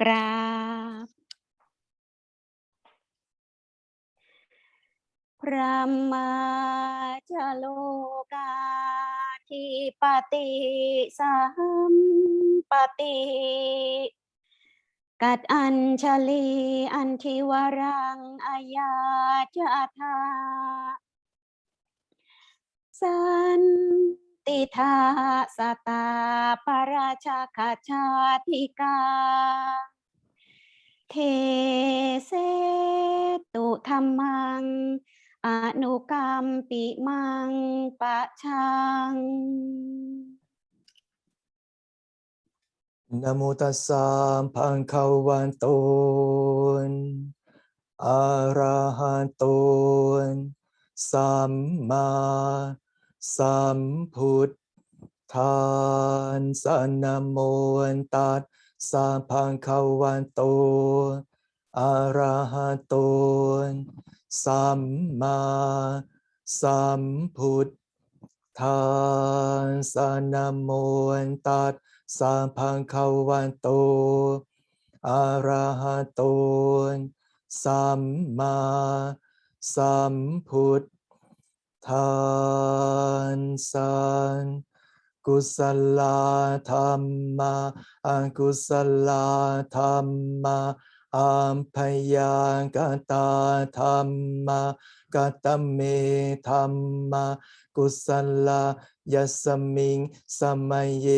กราบ พระมาจโลกาทิปติสัมปติกัดอัญชลีอันทิวรังอายาจธาสัน ติธาสตาปราชาคาชาธิกา เทเสตุธรรมัง อนุกรรมปิมังปะชังนโมตัสสะภะคะวันโตอะระหะโตสัมมา สัมพุทธานสนโมตัสสะภะคะวันโตอะระหะโตสัมมาสัมพุทธานสนโมตัสสัพพังควันโตอะระหะโตสัมมาสัมพุทธ ทานสันกุศลธรรมะอากุศลธรรมะอัมพยังกตาธรรมะกตเมธรรมะกุศลยัสมิงสมัยเย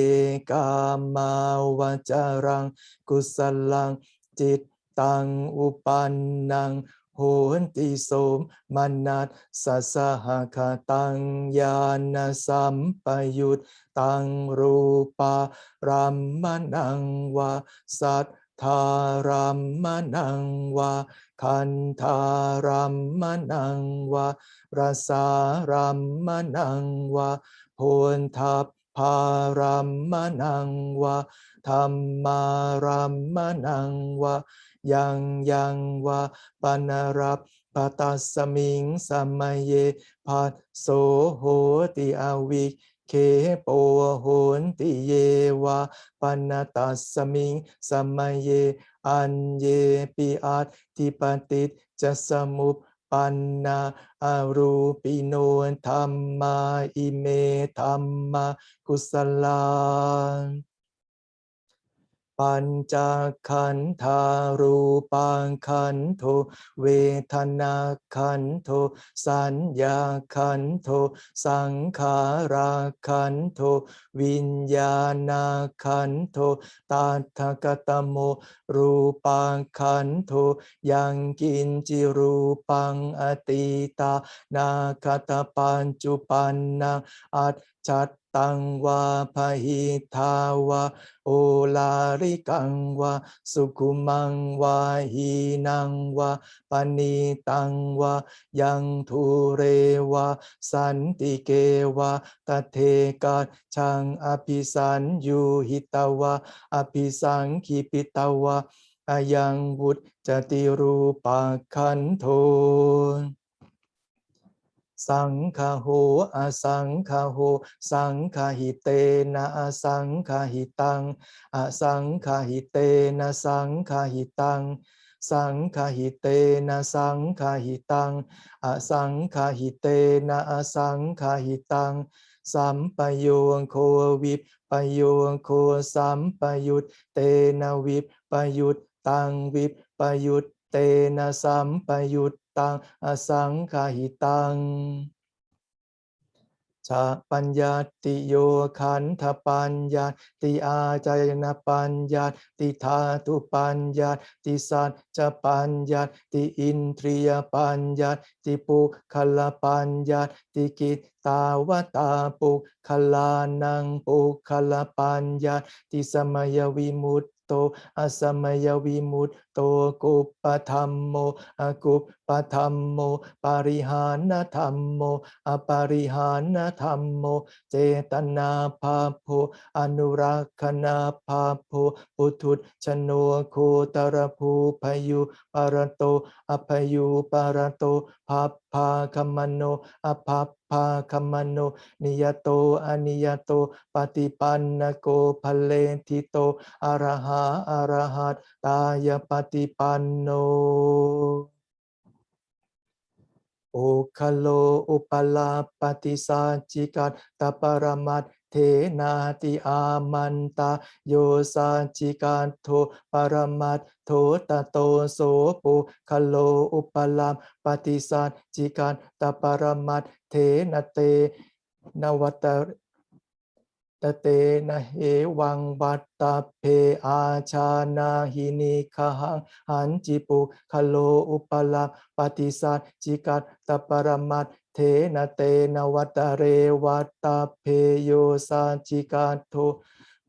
กามาวจารัง กุศลังจิตตังอุปันนัง โหนติโสมมนัสสะสหคตังญาณสัมปยุตตังรูปารัมมนังวาสัทธารัมมนังวาคันธารัมมนังวารสารัมมนังวาโพนทัพพารัมมนังวะธรรมารัมมนังวะ ยังยังวะปนรับปตัสสมิงสัมมาเยพัสโสโหติอวิเคโปโหนติเยวะปนตัสมิงสัมมาเยอันเยปิอัตติปติจะสมุปปันนาอารูปิโนธรรมาอิเมธรรมากุศลา ปัญจขันธารูปังขันโทเวทนาขันโทสัญญาขันโทสังขาราขันโทวิญญาณขันโทตาทกตโม รูปังขันโทยังกินจิรูปังอติตานาคตปัญจุปันนังอัจ จัตตังวาพหิทาวาโอลาริกังวาสุขุมังวาหีนังวาปณีตังวายังทุเรวาสันติเกวาตเทกัจชังอภิสันยูหิตาวาอภิสังคีปิตาวาอายังวุตจติรูปักขันโท สังฆโหอสังฆโห สังฆหิเตนะอสังฆหิตัง อสังฆหิเตนะสังฆหิตัง สังฆหิเตนะสังฆหิตัง อสังฆหิเตนะอสังฆหิตัง สัมปโยงโควิปปโยงโคสัมปยุตเตนะวิปปยุตตังวิปปยุตเตนะสัมปยุต ตังอสังฆหิตังชาปัญญาติโยขันธปัญญาติอาจายนปัญญาติธาตุปัญญาติสัจจปัญญาติอินทรียปัญญาติปุคลปัญญาติกิตตาวตาปุคลานังปุคลปัญญาติสมยวิมุตโตอสมยวิมุต โตกุปปธรรมโมอกุปปธรรมโม ปริหานธรรมโม อปริหานธรรมโม เจตนาภาโพอนุรักษนาภาโพปุถุชโนโคตรภูพยุปรโตอภยุปรโตภัพพาคมโนอภัพาคมโน นิยโตอนิยโต ปฏิปันนโกภเลทิโตอรหาอรหัตตายปฏิปันโน โอคโลอุปลาปฏิสัจิกัตตปรมัตเทนาติอามันตาโยสัจิกันโทปรมัตโทตโตโสปุคโลอุปลามปฏิสัจจิกันตปรมัตเทนเตนวัตต เตนะเหวังวัตตาเพอาชานาหินิคหังหันจิปุคโลอุปลาปฏิสัจจิกัตตปรมัตเทนะเตนวัตเรวัตตาเพโยสัจิกัตโท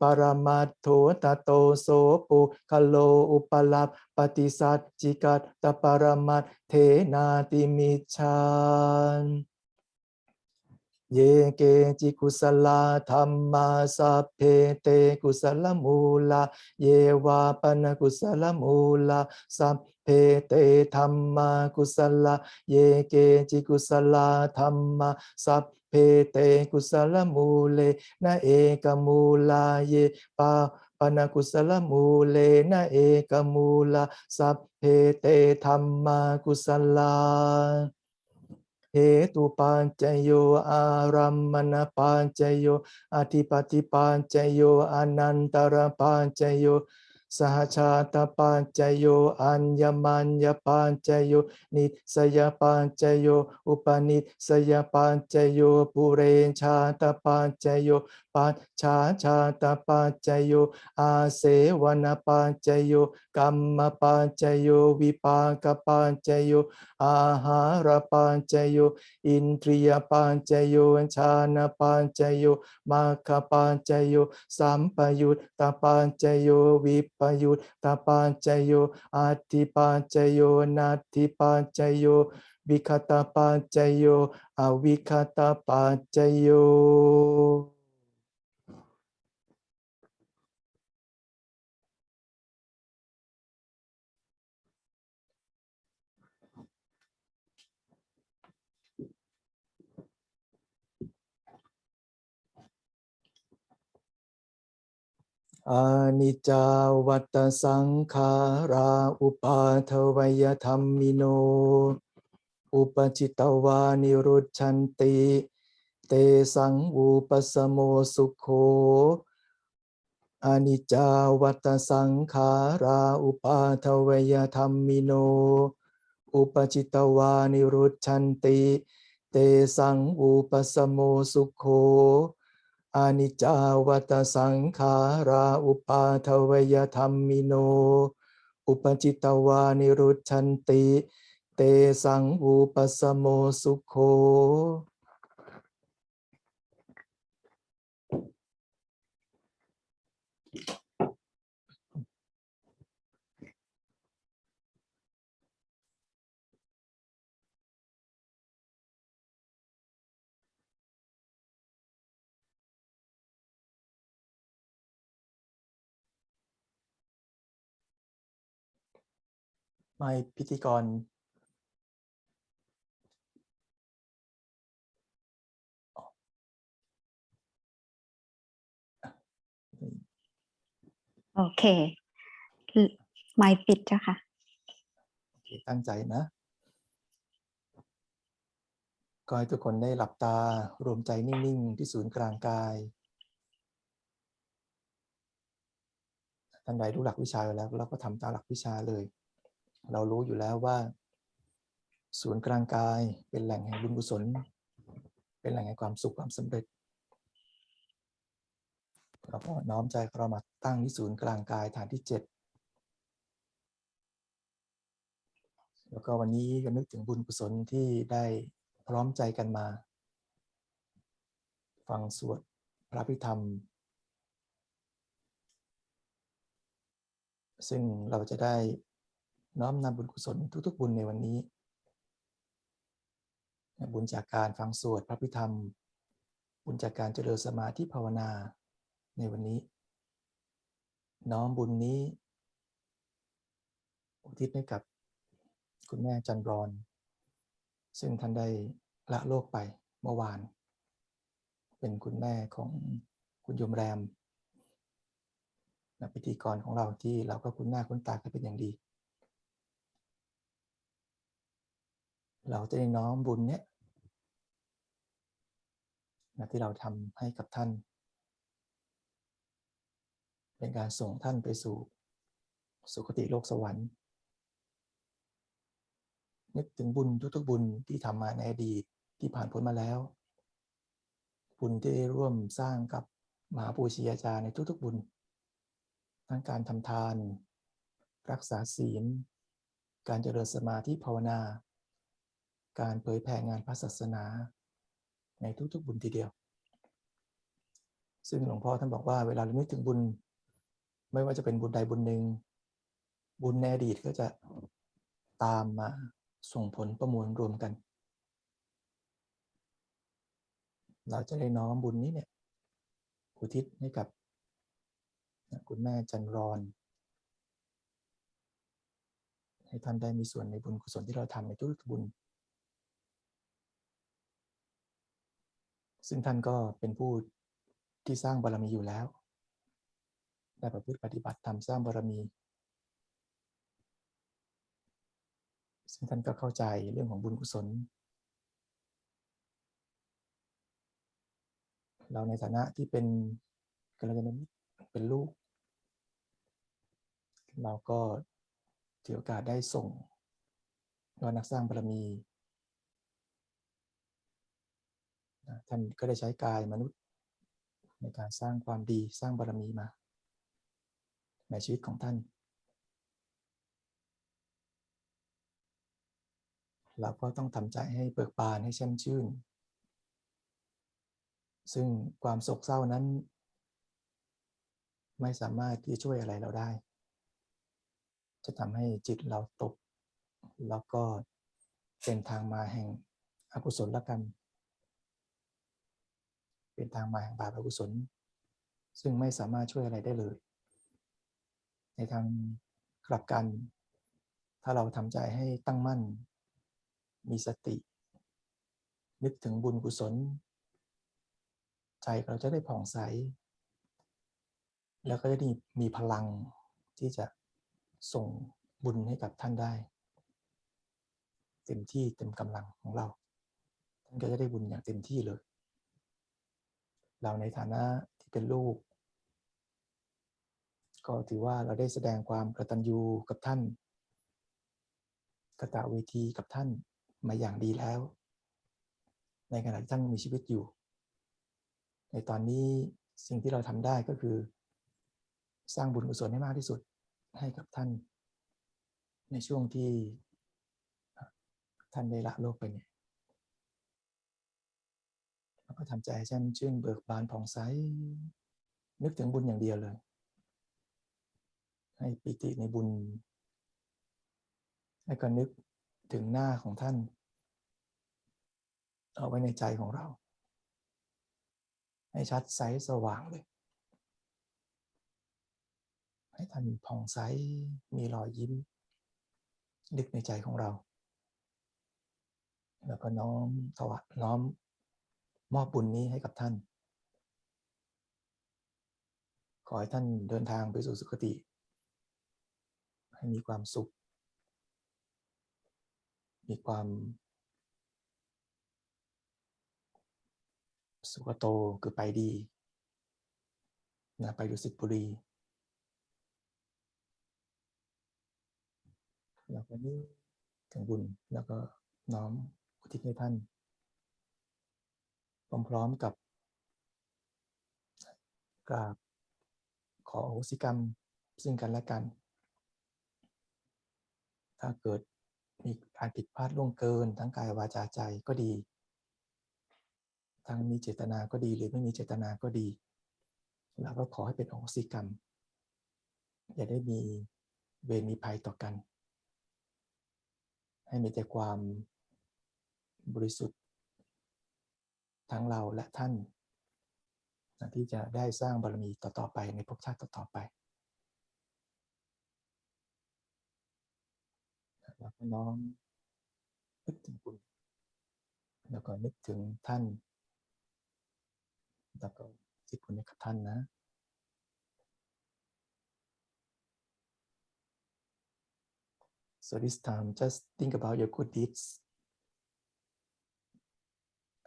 ปรมัตโถตโตโสปุคโลอุปลาปฏิสัจจิกัตตปรมัตเทนาติมิชาน เยเกจิกุสลาธรรมาสัพเพเตกุสลมูลาเยวาปนกุสลมูลาสัพเพเตธรรมากุสลาเยเกจิกุสลาธรรมาสัพเพเตกุสลมูเลนะเอกมูลาเยปาปนกุสลมูเลนะเอกมูลาสัพเพเตธรรมากุสลา ตุปัจจโยอารัมมณปัจจโยอธิปติปัจจโยอนันตรปัจจโยสหชาตปัจจโย อัญญมัญญปัจจโย นิสยปัจจโย อุปนิสยปัจจโย ปุเรชาตปัจจโย ปัจฉาชาตปัจจโย อาเสวนปัจจโย กัมมปัจจโยวิปากปัจจโยอาหารปัจจโยอินทรียปัญจโยชานะปัญจโยมาคปัญจโยสัมปยุตตปัญจโยวิปยุตตปัญจโยอัตถิปัญจโยนัตถิปัญจโยวิคตาปัญจโยอวิคตาปัญจโย อานิจาวัตสังขาราอุปาทวยธรรมิโน อุปจิตตวานิรุชันติ เตสังอุปสมโมสุขโขอานิจจาวัตสังขาราอุปาทวยธรรมิโน อุปจิตตวานิรุชันติ เตสังอุปสมโมสุขโข อนิจจาวัตสังขาราอุปาทวยธรรมิโน อุปจิตตวานิรุชันติ เตสังอุปสมโมสุขโข ไม่พิธีกร โอเค ไม่ปิดเจ้าค่ะ โอเค ตั้งใจนะก็ให้ทุกคนได้หลับตารวมใจนิ่ง ๆ ที่ศูนย์กลางกาย ท่านใดรู้หลักวิชาอยู่แล้วเราก็ทำตามหลักวิชาเลย เรารู้อยู่แล้วว่า ศูนย์กลางกายเป็นแหล่งแห่งบุญกุศล เป็นแหล่งแห่งความสุขความสำเร็จเราก็น้อมใจเรามาตั้งที่ศูนย์กลางกายฐานที่เจ็ดแล้วก็วันนี้ก็นึกถึงบุญกุศลที่ได้พร้อมใจกันมา ฟังสวดพระพิธรรม ซึ่งเราจะได้ น้อมนำบุญกุศลทุก ๆ บุญในวันนี้ บุญจากการฟังสวดพระพิธรรม บุญจากการเจริญสมาธิภาวนาในวันนี้ น้อมบุญนี้ อุทิศให้กับคุณแม่จันรอนซึ่งท่านได้ละโลกไปเมื่อวาน เป็นคุณแม่ของคุณยมแรมนะพิธีกรของเราที่เราก็คุ้นหน้าคุ้นตากันเป็นอย่างดี เราจะได้น้อมบุญเนี้ยนะที่เราทำให้กับท่าน เป็นการส่งท่านไปสู่สุคติโลกสวรรค์ นึกถึงบุญทุกๆบุญที่ทำมาในอดีตที่ผ่านพ้นมาแล้ว บุญที่ได้ร่วมสร้างกับมหาปูชียาจารย์ในทุกๆบุญ ทั้งการทำทาน รักษาศีล การเจริญสมาธิภาวนา การเผยแผ่งานพระศาสนาในทุกๆบุญทีเดียว ซึ่งหลวงพ่อท่านบอกว่าเวลาเรานึกถึงบุญ ไม่ว่าจะเป็นบุญใดบุญหนึ่ง บุญในอดีตก็จะตามมาส่งผลประมวลรวมกัน เราจะได้น้อมบุญนี้เนี่ยอุทิศให้กับคุณแม่จันรอน ให้ท่านได้มีส่วนในบุญกุศลที่เราทำในทุกๆบุญ ซึ่งท่านก็เป็นผู้ที่สร้างบารมีอยู่แล้ว ได้ประพฤติปฏิบัติทำสร้างบารมี ซึ่งท่านก็เข้าใจเรื่องของบุญกุศล เราในฐานะที่เป็นกัลยาณมิตรเป็นลูก เราก็ถือโอกาสได้ส่งว่านักสร้างบารมี ท่านก็ได้ใช้กายมนุษย์ ในการสร้างความดีสร้างบารมีมา ในชีวิตของท่าน เราก็ต้องทำใจให้เบิกบานให้แช่มชื่น ซึ่งความโศกเศร้านั้น ไม่สามารถที่จะช่วยอะไรเราได้ จะทำให้จิตเราตก แล้วก็เป็นทางมาแห่งอกุศลกรรม เป็นทางมาแห่งบาปอกุศล ซึ่งไม่สามารถช่วยอะไรได้เลย ในทางกลับกัน ถ้าเราทำใจให้ตั้งมั่น มีสติ นึกถึงบุญกุศล ใจเราจะได้ผ่องใส แล้วก็จะได้มีพลังที่จะส่งบุญให้กับท่านได้ เต็มที่เต็มกำลังของเรา ท่านก็จะได้บุญอย่างเต็มที่เลย เราในฐานะที่เป็นลูก ก็ถือว่าเราได้แสดงความกตัญญูกับท่านกตเวทีกับท่านมาอย่างดีแล้ว ในขณะที่ท่านมีชีวิตอยู่ ในตอนนี้สิ่งที่เราทำได้ก็คือ สร้างบุญกุศลให้มากที่สุดให้กับท่าน ในช่วงที่ท่านได้ละโลกไปเนี่ย ก็ทำใจให้แช่มชื่นเบิกบานผ่องใส นึกถึงบุญอย่างเดียวเลย ให้ปิติในบุญ ให้ก็นึกถึงหน้าของท่าน เอาไว้ในใจของเรา ให้ชัดใสสว่างเลย ให้ท่านผ่องใส มีรอยยิ้มลึกในใจของเรา แล้วก็น้อมถวายน้อม มอบบุญนี้ให้กับท่าน ขอให้ท่านเดินทางไปสู่สุคติ ให้มีความสุข มีความ สุขโตคือไปดีนะไปดุสิตบุรีแล้วก็นึกถึงบุญแล้วก็น้อมอุทิศให้ท่าน พร้อมๆกับกราบขออโหสิกรรมซึ่งกันและกัน ถ้าเกิดมีการผิดพลาดล่วงเกิน ทั้งกายวาจาใจก็ดี ทั้งมีเจตนาก็ดีหรือไม่มีเจตนาก็ดี เราก็ขอให้เป็นอโหสิกรรม อย่าได้มีเวรมีภัยต่อกัน ให้มีแต่ความบริสุทธิ์ ทั้งเราและท่านนะที่จะได้สร้างบารมีต่อๆไปในภพชาติต่อๆไปแล้วก็น้อมนึกถึงคุณ แล้วก็นึกถึงท่าน แล้วก็สิทธิ์คุณให้กับท่านนะ So this time, just think about your good deeds,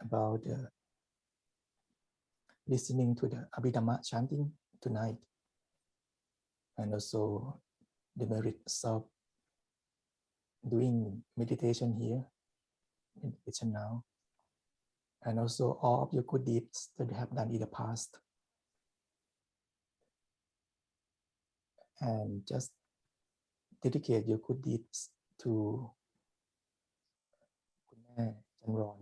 about uh, listening to the Abhidhamma chanting tonight, and also the merits of doing meditation here, meditation now, and also all of your good deeds that you have done in the past. And just dedicate your good deeds to คุณแม่จันรอน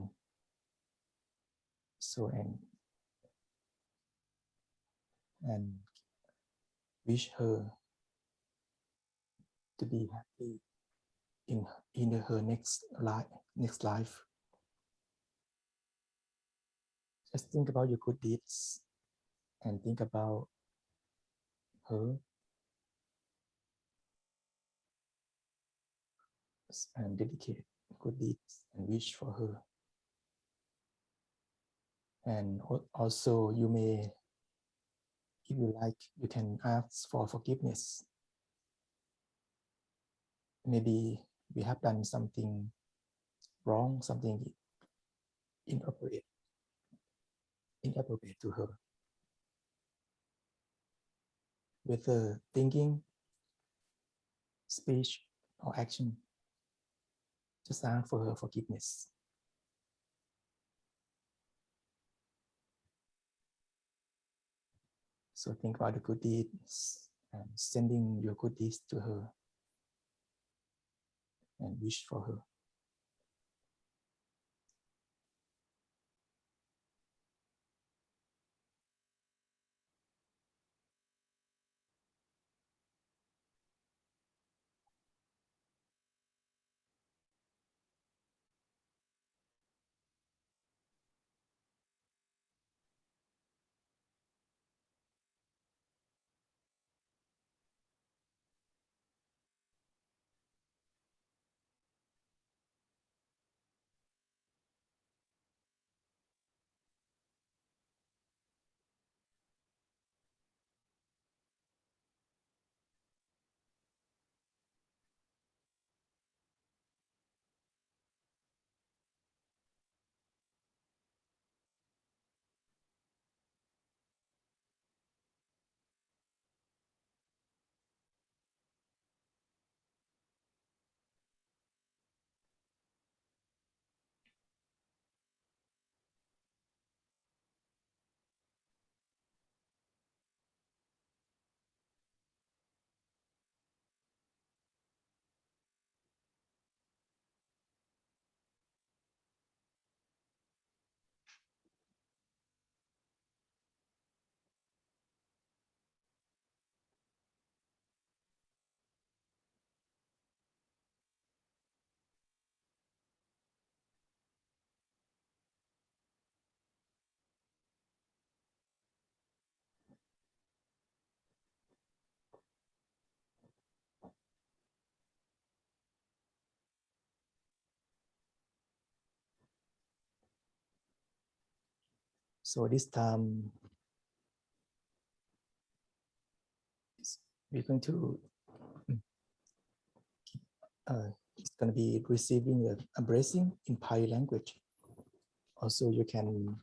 so and and wish her to be happy in in her next life next life. Just think about your good deeds and think about her. And dedicate good deeds and wish for her. And also, you may, if you like, you can ask for forgiveness. Maybe we have done something wrong, something inappropriate, inappropriate to her. Whether thinking, speech, or action just ask for her forgiveness. So think about the good deeds and sending your good deeds to her and wish for her. So this time, is- we're going to, mm, uh, it's going to be receiving a, a blessing in Pali language. Also, you can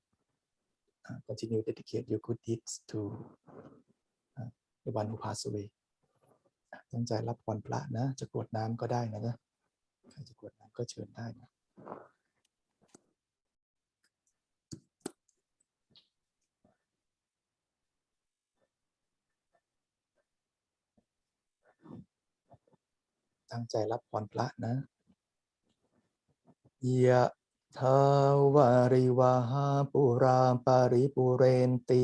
uh, continue to dedicate your good deeds to uh, the one who passed away. ตั้งใจรับพรพระนะ จะกรวดน้ำก็ได้นะนะใครจะกรวดน้ำก็เชิญได้นะ ตั้งใจรับพรพระนะยะทาวาริวาหาปุราปาริปุเรนติ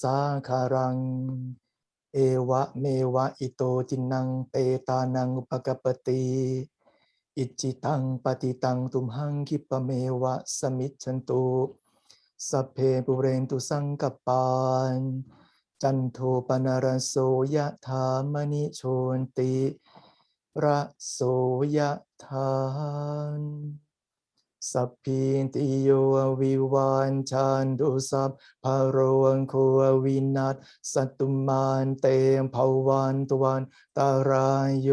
สาคารัง เอวะเมวะอิโตจินังเปตานังอุปกปปติอิจิตังปฏิตังตุมหังคิปะเมวะสมิจฉันตุสัพเพปุเรนตุสังกปปานจันโทปนารโสยะธามณิโชนติ ระโสยะธานสัพพิติโยวิวันชันตุสัพพะโรงโควินัสสตุมานเตมภวันตวันตารายโย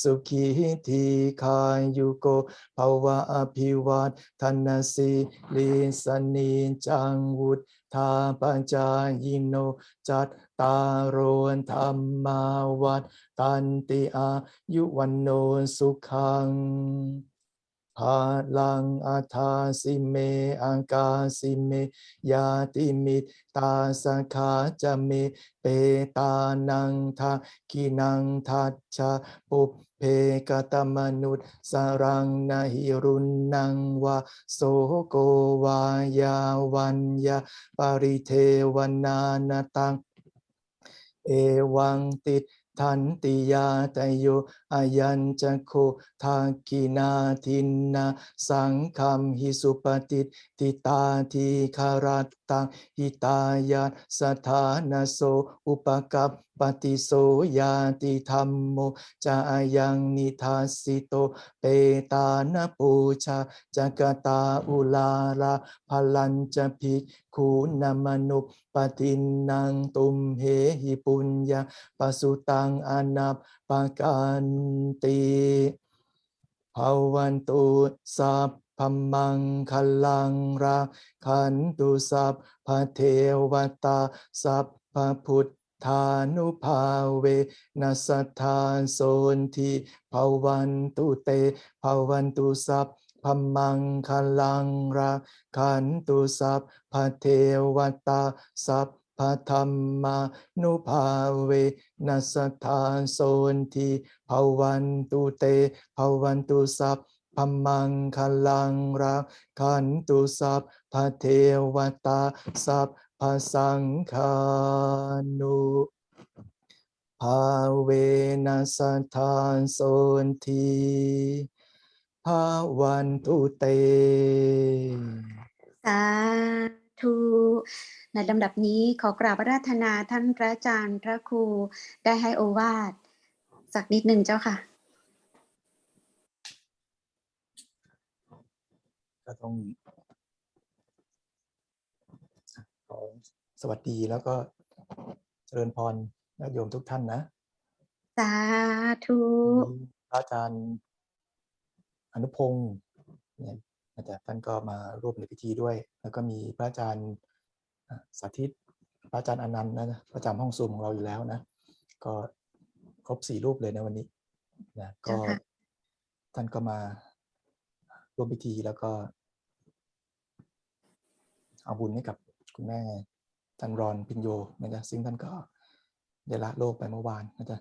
สุขีทีคายุโกภวะอภิวัตทนสีลิสนิจังวุฒาปัญจายโนจัต ตารโรธรรมาวัฏตันติอายุวันโนสุขังภาลังอาทาสิเมอังกาสิเม ยาติมิตตาสงขาจะเม เปตานังทากินังทัจจาปุเพกตมนุษย์สรังนาหิรุณนังวาโสโกวายาวันยาปริเทวนานาตัง เอวังติดทันติยาตโยอายัญจะโคทากินาทินนาสังคมหิสุปฏิติตาทีคารัตตังหิตายาสถานโสอุปกัป ปติโสยาติธรรมโมจายังนิทัสสิโต เปตานปูชาจักตาอุลาลาพลัญจะภิกขุนามนุปปตินังตุมเหหิปุญญาปสุตังอนัปปกันติภาวันตุสัพพมังคลังราคันตุสัพพเทวตาสัพพพุทธ ทานุภาเวนัสทธานโสนทิภาวันตุเตภาวันตุสัพพมังคลังราคันตุสัพพเทวตาสัพพธรรมานุภาเวนัสทธานโสนทิภาวันตุเตภาวันตุสัพพมังคลังราคันตุสัพพเทวตาสัพ พสังฆานุภาเวนัสทานโสนทีภาวันตุเต สาธุในลำดับนี้ขอกราบอาราธนาท่านพระอาจารย์พระครูได้ให้โอวาทสักนิดหนึ่งเจ้าค่ะ ก็ต้อง ขอสวัสดีแล้วก็เจริญพรญาติโยมทุกท่านนะ สาธุมีพระอาจารย์อนุพงศ์เนี่ยอาจารย์ท่านก็มาร่วมในพิธีด้วย แล้วก็มีพระอาจารย์อะสาธิต พระอาจารย์อนันต์นะประจำห้องซูมของเราอยู่แล้วนะ ก็ครบสี่รูปเลยในวันนี้นะก็เจ้าค่ะท่านก็มาร่วมพิธีแล้วก็ เอาบุญให้กับ คุณแม่ท่านรอนพินโยนะจ๊ะซึ่งท่านก็ได้ละโลกไปเมื่อวานนะจ๊ะ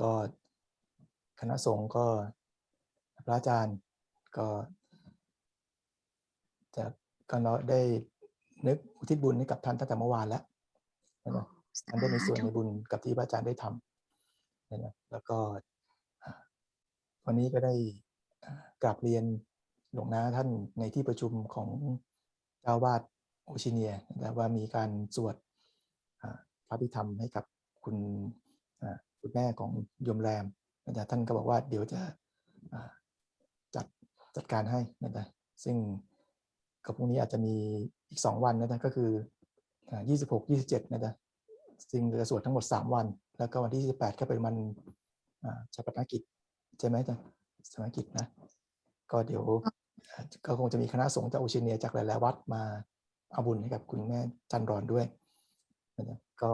ก็คณะสงฆ์ก็พระอาจารย์ก็จะก็เนาะได้นึกอุทิศบุญให้กับท่านตั้งแต่เมื่อวานแล้วนะจ๊ะท่านได้มีส่วนในบุญกับที่พระอาจารย์ได้ทำนะแล้วก็วันนี้ก็ได้กราบเรียนหลวงนาท่านในที่ประชุมของเจ้าวาด โอชิเนียนะครับว่ามีการสวดพระพิธรรมให้กับคุณคุณแม่ของยมแรมนะครับท่านก็บอกว่าเดี๋ยวจะจัดจัดการให้นะครับซึ่งกับพรุ่งนี้อาจจะมีอีกสองวันนะจ๊ะก็คืออ่า26 27นะจ๊ะซึ่งจะสวดทั้งหมด 3 วัน แล้วก็วันที่ 28 ก็เป็นวันชาปนกิจ ใช่ไหมจ๊ะชาปนกิจนะ ก็เดี๋ยวก็คงจะมีคณะสงฆ์จากโอชียเนียจากหลาย ๆ วัดมา เอาบุญให้กับคุณแม่จันรอนด้วยนะครับก็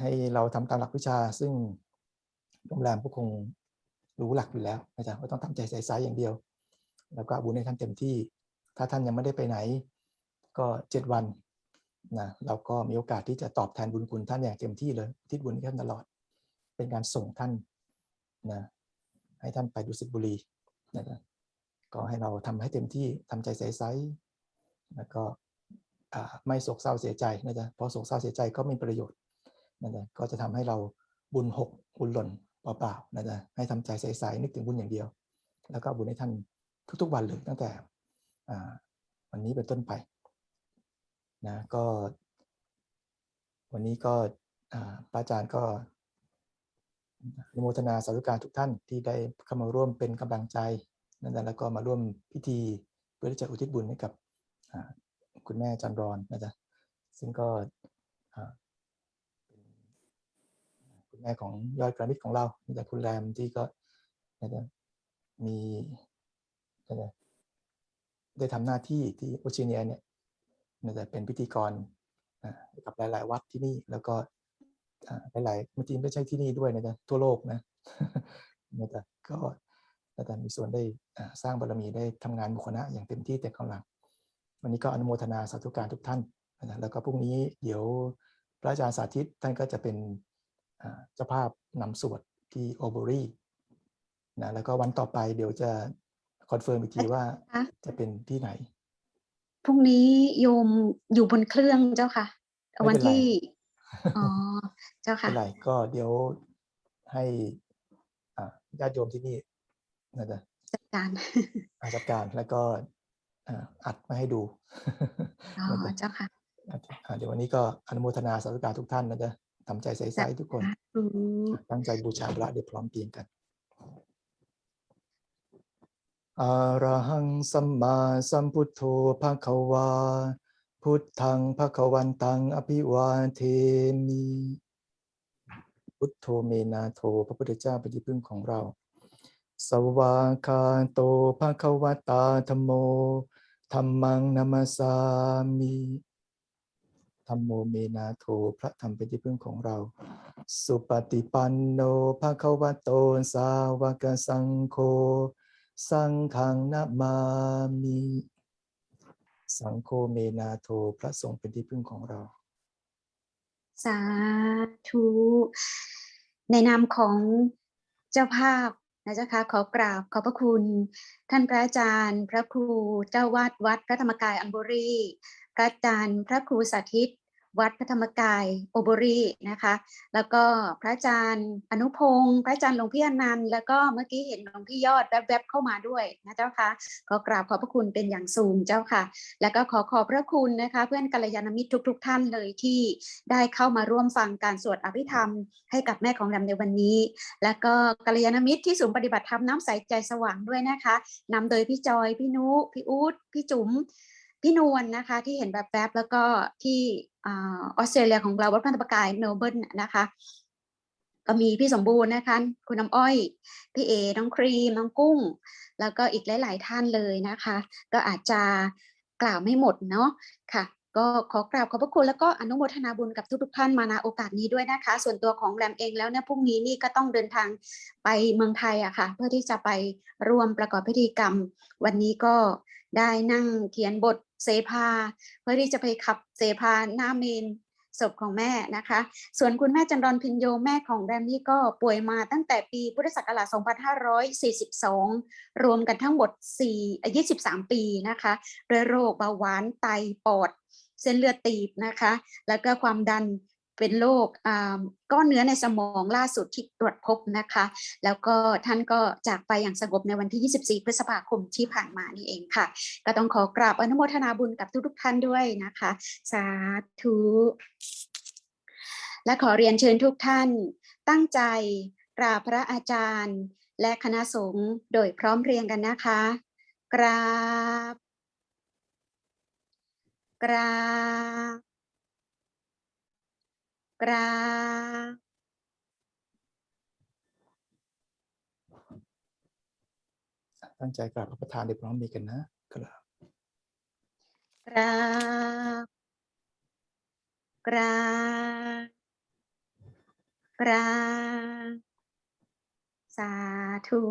ให้เราทำตามหลักวิชา ซึ่งโรงแรมก็คงรู้หลักอยู่แล้วนะจ๊ะว่าต้องทำใจใส่ๆอย่างเดียว แล้วก็บุญให้ท่านเต็มที่ ถ้าท่านยังไม่ได้ไปไหน ก็เจ็ดวันนะเราก็มีโอกาสที่จะตอบแทนบุญคุณท่านอย่างเต็มที่เลยทิศบุญให้ท่านตลอด เป็นการส่งท่านนะให้ท่านไปดุสิตบุรีนะก็ให้เราทำให้เต็มที่ทำใจใสๆ แล้วก็ไม่โศกเศร้าเสียใจนะจ๊ะเพราะโศกเศร้าเสียใจก็ไมมีประโยชน์นะจ๊ะก็จะทำให้เราบุญหกบุญหล่นเปล่าๆนะจ๊ะให้ทำใจใสๆนึกถึงบุญอย่างเดียว แล้วก็บุญให้ท่านทุกๆวันเลยตั้งแต่วันนี้เป็นต้นไปนะก็ วันนี้ก็พระอาจารย์ก็อนุโมทนาสาธุการทุกท่านที่ได้เข้ามาร่วมเป็นกำลังใจนั่นและแล้วก็มาร่วมพิธีเพื่อที่จะอุทิศบุญให้กับ คุณแม่จันรอนนะจ๊ะซึ่งก็คุณแม่ของยอดกระมิตของเรานะจ๊ะคุณแรมที่ก็นะจ๊ะมีนะจ๊ะได้ทำหน้าที่ที่โอเชียเนียเนี่ยนะจ๊ะเป็นพิธีกรกับหลาย ๆ วัดที่นี่แล้วก็หลายๆบางทีไม่ใช่ที่นี่ด้วยนะจ๊ะทั่วโลกนะนะจ๊ะก็นะจ๊ะมีส่วนได้สร้างบารมีได้ทำงานบุคณะอย่างเต็มที่เต็มกำลัง วันนี้ก็อนุโมทนาสาธุการทุกท่านนะจ๊ะแล้วก็พรุ่งนี้เดี๋ยวพระอาจารย์สาธิตท่านก็จะเป็นอ่าเจ้าภาพนำสวดที่โอเบอรี่นะแล้วก็วันต่อไปเดี๋ยวจะคอนเฟิร์มอีกทีว่าคะจะเป็นที่ไหนพรุ่งนี้โยมอยู่บนเครื่องเจ้าค่ะไม่วันเป็นไรที่อ๋อเจ้าไม่ค่ะเป็นไรก็เดี๋ยวให้อ่าญาติโยมที่นี่นะจ๊ะจัดการอาจัดการแล้วก็ อ่าอัดมาให้ดูอ๋อนะจ๊ะเจ้าค่ะอ่าเดี๋ยววันนี้ก็อนุโมทนาสาธุการทุกท่านนะจ๊ะทำใจใสๆทุกคนสาธุตั้งใจบูชาพระเดี๋ยวพร้อมเพรียงกันอะระหังสัมมาสัมพุทโธภะคะวา พุทธังภะคะวันตังอภิวาเทมิ พุทโธเมนาโธพระพุทธเจ้าเป็นที่พึ่งของเรา สวากขาโตภะคะวตาธมโม ธัมมังนามาสามิธัมโมเมนาโธพระธรรมเป็นที่พึ่งของเรา สุปฏิปันโนภะคะวะโตสาวกสังโฆสังฆังนามามิสังโฆเมนาโธพระสงฆ์เป็นที่พึ่งของเรา สาธุ ในนามของเจ้าภาพ นะเจ้าค่ะขอกราบขอบพระคุณ ท่านพระอาจารย์ พระครูเจ้าวาดวัดพระธรรมกายอันบุรีพระอาจารย์ พระครูสาธิต วัดพระธรรมกายโอบรีนะคะ แล้วก็พระอาจารย์อนุพงศ์พระอาจารย์หลวงพี่อนันต์แล้วก็เมื่อกี้เห็นหลวงพี่ยอดแวบๆเข้ามาด้วยนะเจ้าค่ะขอกราบขอบพระคุณเป็นอย่างสูงเจ้าค่ะ แล้วก็ขอขอบพระคุณนะคะ เพื่อนกัลยาณมิตรทุก ๆท่านเลยที่ได้เข้ามาร่วมฟังการสวดอภิธรรม ให้กับแม่ของแรมในวันนี้ แล้วก็กัลยาณมิตรที่ศูนย์ปฏิบัติธรรมน้ำใสใจสว่างด้วยนะคะนำโดยพี่จอยพี่นุพี่อู๊ดพี่จุ๋มพี่นวลนะคะที่เห็นแบบแบบๆแล้วก็ที่ออสเตรเลียของเราวัดพระธรรมกายเมลเบิร์นนะคะ ก็มีพี่สมบูรณ์นะคะ คุณน้ำอ้อย พี่เอ น้องครีม น้องกุ้ง แล้วก็อีกหลาย ๆ ท่านเลยนะคะ ก็อาจจะกล่าวไม่หมดเนาะค่ะก็ขอกราบขอบพระคุณแล้วก็อนุโมทนาบุญกับทุกๆท่านมาณโอกาสนี้ด้วยนะคะ ส่วนตัวของแรมเองแล้วเนี่ยพรุ่งนี้นี่ก็ต้องเดินทางไปเมืองไทยอะค่ะ เพื่อที่จะไปร่วมประกอบพิธีกรรม วันนี้ก็ได้นั่งเขียนบท เสภา เพื่อที่จะไปขับเสภาหน้าเมนศพของแม่นะคะ ส่วนคุณแม่จันรอนพินโยแม่ของแรมนี่ก็ป่วยมาตั้งแต่ปีพุทธศักราช 2542 รวมกันทั้งหมด 4 23 ปีนะคะด้วยโรคเบาหวานไตปอด เส้นเลือดตีบนะคะ แล้วก็ความดัน เป็นโรคอ่าก้อนเนื้อในสมองล่าสุดที่ตรวจพบนะคะ แล้วก็ท่านก็จากไปอย่างสงบในวันที่ 24 พฤษภาคมที่ผ่านมานี่เองค่ะ ก็ต้องขอกราบอนุโมทนาบุญกับทุกๆท่านด้วยนะคะ สาธุ และขอเรียนเชิญทุกท่านตั้งใจกราบพระอาจารย์ และคณะสงฆ์โดยพร้อมเรียงกันนะคะ กราบ กราบ กราบตั้งใจกราบพระประธานเดี๋ยวพร้อมมีกันนะครับกราบกราบกราบสาธุ